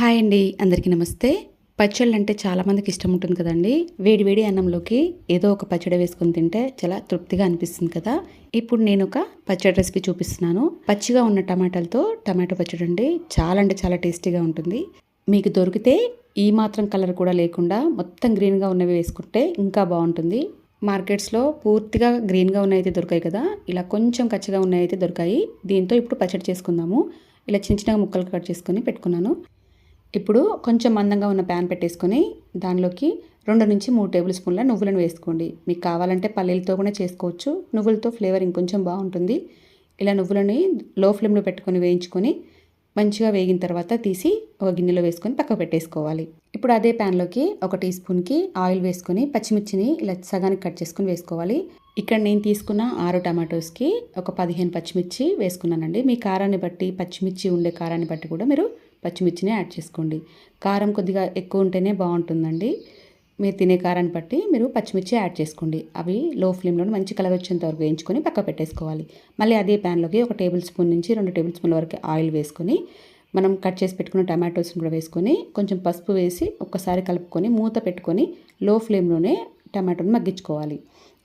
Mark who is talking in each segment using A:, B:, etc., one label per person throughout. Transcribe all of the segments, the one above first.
A: Hi అండి అందరికీ నమస్తే. పచ్చళ్ళు అంటే చాలామందికి ఇష్టం ఉంటుంది కదండి. వేడి వేడి అన్నంలోకి ఏదో ఒక పచ్చడి వేసుకొని తింటే చాలా తృప్తిగా అనిపిస్తుంది కదా. ఇప్పుడు నేను ఒక పచ్చడి రెసిపీ చూపిస్తున్నాను. పచ్చిగా ఉన్న టమాటాలతో టమాటో పచ్చడి అండి చాలా అంటే చాలా టేస్టీగా ఉంటుంది. మీకు దొరికితే ఈ మాత్రం కలర్ కూడా లేకుండా మొత్తం గ్రీన్గా ఉన్నవి వేసుకుంటే ఇంకా బాగుంటుంది. మార్కెట్స్లో పూర్తిగా గ్రీన్గా ఉన్నవి దొరికాయి కదా. ఇలా కొంచెం కచ్చిగా ఉన్నవి అయితే దొరికాయి. దీంతో ఇప్పుడు పచ్చడి చేసుకుందాము. ఇలా చిన్న చిన్నగా ముక్కలు కట్ చేసుకొని పెట్టుకున్నాను. ఇప్పుడు కొంచెం మందంగా ఉన్న ప్యాన్ పెట్టేసుకొని దానిలోకి రెండు నుంచి మూడు టేబుల్ స్పూన్ల నువ్వులను వేసుకోండి. మీకు కావాలంటే పల్లీలతో కూడా చేసుకోవచ్చు. నువ్వులతో ఫ్లేవర్ ఇంకొంచెం బాగుంటుంది. ఇలా నువ్వులని లో ఫ్లేమ్లో పెట్టుకొని వేయించుకొని మంచిగా వేగిన తర్వాత తీసి ఒక గిన్నెలో వేసుకొని పక్కకు పెట్టేసుకోవాలి. ఇప్పుడు అదే ప్యాన్లోకి ఒక టీ స్పూన్కి ఆయిల్ వేసుకొని పచ్చిమిర్చిని ఇలా సగానికి కట్ చేసుకొని వేసుకోవాలి. ఇక్కడ నేను తీసుకున్న ఆరు టమాటోస్కి ఒక పదిహేను పచ్చిమిర్చి వేసుకున్నానండి. మీ కారాన్ని బట్టి పచ్చిమిర్చి ఉండే కారాన్ని బట్టి కూడా మీరు పచ్చిమిర్చిని యాడ్ చేసుకోండి. కారం కొద్దిగా ఎక్కువ ఉంటేనే బాగుంటుందండి. మీరు తినే కారాన్ని బట్టి మీరు పచ్చిమిర్చి యాడ్ చేసుకోండి. అవి లో ఫ్లేమ్లో మంచి కలర్ వచ్చేంత వరకు వేయించుకొని పక్క పెట్టేసుకోవాలి. మళ్ళీ అదే ప్యాన్లోకి ఒక టేబుల్ స్పూన్ నుంచి రెండు టేబుల్ స్పూన్ల వరకు ఆయిల్ వేసుకొని మనం కట్ చేసి పెట్టుకున్న టమాటోస్ని కూడా వేసుకొని కొంచెం పసుపు వేసి ఒక్కసారి కలుపుకొని మూత పెట్టుకొని లో ఫ్లేమ్లోనే టమాటోని మగ్గించుకోవాలి.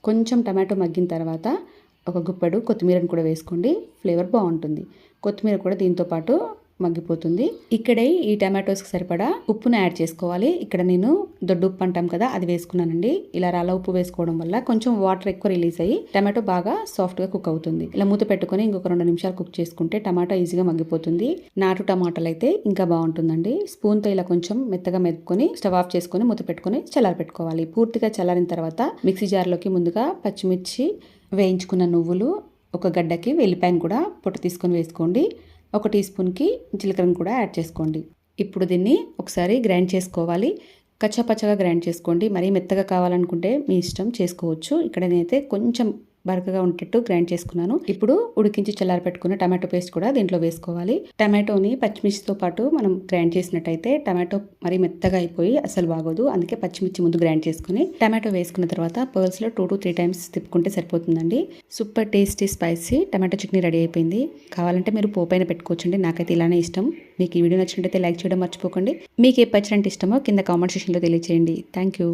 A: కొంచెం టమాటో మగ్గిన తర్వాత ఒక గుప్పెడు కొత్తిమీరని కూడా వేసుకోండి. ఫ్లేవర్ బాగుంటుంది. కొత్తిమీర కూడా దీంతో పాటు మగ్గిపోతుంది. ఇక్కడే ఈ టమాటోస్కి సరిపడా ఉప్పును యాడ్ చేసుకోవాలి. ఇక్కడ నేను దొడ్డు ఉప్పు అంటాం కదా అది వేసుకున్నానండి. ఇలా రాళ్ళ ఉప్పు వేసుకోవడం వల్ల కొంచెం వాటర్ ఎక్కువ రిలీజ్ అయ్యి టమాటో బాగా సాఫ్ట్గా కుక్ అవుతుంది. ఇలా మూత పెట్టుకొని ఇంకొక రెండు నిమిషాలు కుక్ చేసుకుంటే టమాటో ఈజీగా మగ్గిపోతుంది. నాటు టమాటాలు అయితే ఇంకా బాగుంటుందండి. స్పూన్తో ఇలా కొంచెం మెత్తగా మెదుపుకొని స్టవ్ ఆఫ్ చేసుకొని మూత పెట్టుకొని చల్లారి పెట్టుకోవాలి. పూర్తిగా చల్లారిన తర్వాత మిక్సీ జార్లోకి ముందుగా పచ్చిమిర్చి వేయించుకున్న నువ్వులు ఒక గడ్డకి వెల్లిపాయను కూడా పొట్టు తీసుకొని వేసుకోండి. ఒక టీ స్పూన్కి జీలకర్రను కూడా యాడ్ చేసుకోండి. ఇప్పుడు దీన్ని ఒకసారి గ్రైండ్ చేసుకోవాలి. కచ్చపచ్చగా గ్రైండ్ చేసుకోండి. మరీ మెత్తగా కావాలనుకుంటే మీ ఇష్టం చేసుకోవచ్చు. ఇక్కడ నేనైతే కొంచెం బరకగా ఉండేటట్టు గ్రైండ్ చేసుకున్నాను. ఇప్పుడు ఉడికించి చల్లారి పెట్టుకున్న టమాటో పేస్ట్ కూడా దీంట్లో వేసుకోవాలి. టమాటోని పచ్చిమిర్చితో పాటు మనం గ్రైండ్ చేసినట్టయితే టమాటో మరీ మెత్తగా అయిపోయి అసలు బాగోదు. అందుకే పచ్చిమిర్చి ముందు గ్రైండ్ చేసుకుని టమాటో వేసుకున్న తర్వాత పర్ల్స్లో టూ టు త్రీ టైమ్స్ తిప్పుకుంటే సరిపోతుందండి. Super tasty spicy tomato chutney ready అయిపోయింది. కావాలంటే మీరు పోపైన పెట్టుకోవచ్చండి. నాకైతే ఇలానే ఇష్టం. మీకు ఈ వీడియో నచ్చినట్టయితే లైక్ చేయడం మర్చిపోకండి. మీకు ఏ పచ్చడి అంటే ఇష్టమో కింద కామెంట్ సెక్షన్లో తెలియచేయండి. Thank you.